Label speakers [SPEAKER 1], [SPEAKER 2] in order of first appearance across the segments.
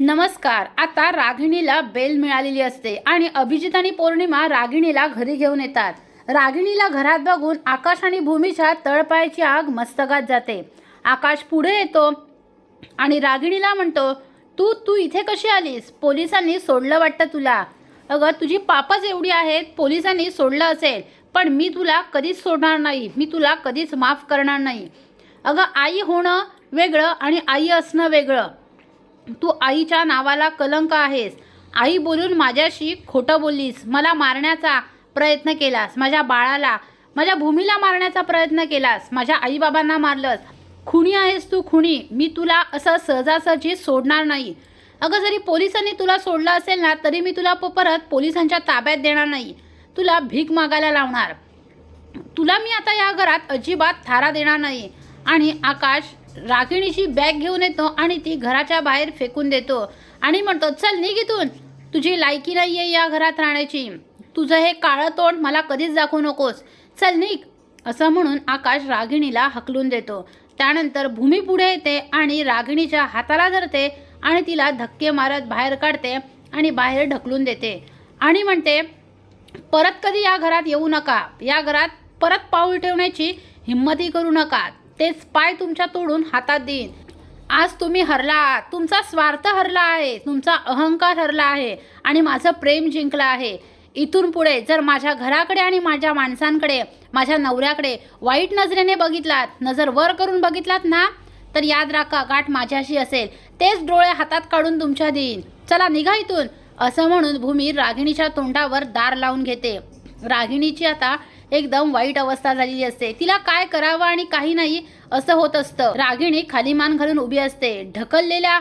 [SPEAKER 1] नमस्कार. आता रागिणीला बेल मिळालेली असते आणि अभिजित आणि पौर्णिमा रागिणीला घरी घेऊन येतात. रागिणीला घरात बघून आकाश आणि भूमीच्या तळपायाची आग मस्तकात जाते. आकाश पुढे येतो आणि रागिणीला म्हणतो तू तू इथे कशी आलीस? पोलिसांनी सोडलं वाटतं तुला. अगं तुझी पापच एवढी आहेत पोलिसांनी सोडलं असेल पण मी तुला कधीच सोडणार नाही. मी तुला कधीच माफ करणार नाही. अगं आई होणं वेगळं आणि आई असणं वेगळं. तू आईच्या नावाला कलंक आहेस. आई बोलून माझ्याशी खोटं बोललीस. मला मारण्याचा प्रयत्न केलास. माझ्या बाळाला माझ्या भूमीला मारण्याचा प्रयत्न केलास. माझ्या आईबाबांना मारलंस. खुणी आहेस तू खुणी. मी तुला असं सहजासहजी सोडणार नाही. अगं जरी पोलिसांनी तुला सोडलं असेल ना तरी मी तुला प- परत पोलिसांच्या ताब्यात देणार नाही. तुला भीक मागायला लावणार. तुला मी आता या घरात अजिबात थारा देणार नाही. आणि आकाश रागिणीची बॅग घेऊन येतो आणि ती घराच्या बाहेर फेकून देतो. आणि म्हणतो चल निघ इथून. तुझी लायकी नाही आहे या घरात राहण्याची. तुझं हे काळं तोंड मला कधीच दाखवू नकोस. चल निघ. असं म्हणून आकाश रागिणीला हकलून देतो. त्यानंतर भूमी पुढे येते आणि रागिणीच्या हाताला धरते आणि तिला धक्के मारत बाहेर काढते आणि बाहेर ढकलून देते. आणि म्हणते परत कधी या घरात येऊ नका. या घरात परत पाऊल ठेवण्याची हिंमतही करू नका. तेच पाय तुमच्या तोडून हातात देईन. आज तुम्ही हरला आहात. तुमचा स्वार्थ हरला आहे. तुमचा अहंकार हरला आहे. आणि माझं प्रेम जिंकलं आहे. इथून पुढे जर माझ्या घराकडे आणि माझ्या माणसांकडे माझ्या नवऱ्याकडे वाईट नजरेने बघितलात नजर वर करून बघितलात ना तर याद राखा गाठ माझ्याशी असेल. तेच डोळे हातात काढून तुमच्या देईन. चला निघा इथून. असं म्हणून भूमी रागिणीच्या तोंडावर दार लावून घेते. रागिणीची आता एकदम वाईट अवस्था झालेली असते. तिला काय करावं आणि काही नाही असं होत असतं. रागिणी खाली मान घालून उभी असते. ढकललेल्या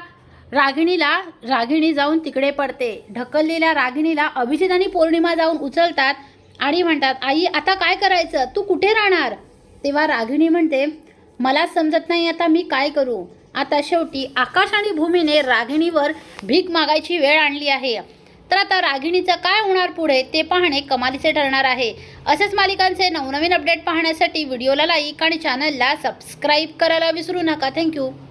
[SPEAKER 1] रागिणीला रागिणी जाऊन तिकडे पडते. ढकललेल्या रागिणीला अभिजित आणि पौर्णिमा जाऊन उचलतात आणि म्हणतात आई आता काय करायचं? तू कुठे राहणार? तेव्हा रागिणी म्हणते मला समजत नाही आता मी काय करू. आता शेवटी आकाश आणि भूमीने रागिणीवर भीक मागायची वेळ आणली आहे. तर आता रागिणीचं काय होणार पुढे ते पाहणे कमालीचे ठरणार आहे. असेच मालिकांचे नवनवीन अपडेट पाहण्यासाठी व्हिडिओला लाईक आणि चॅनलला सबस्क्राईब करायला विसरू नका. थँक्यू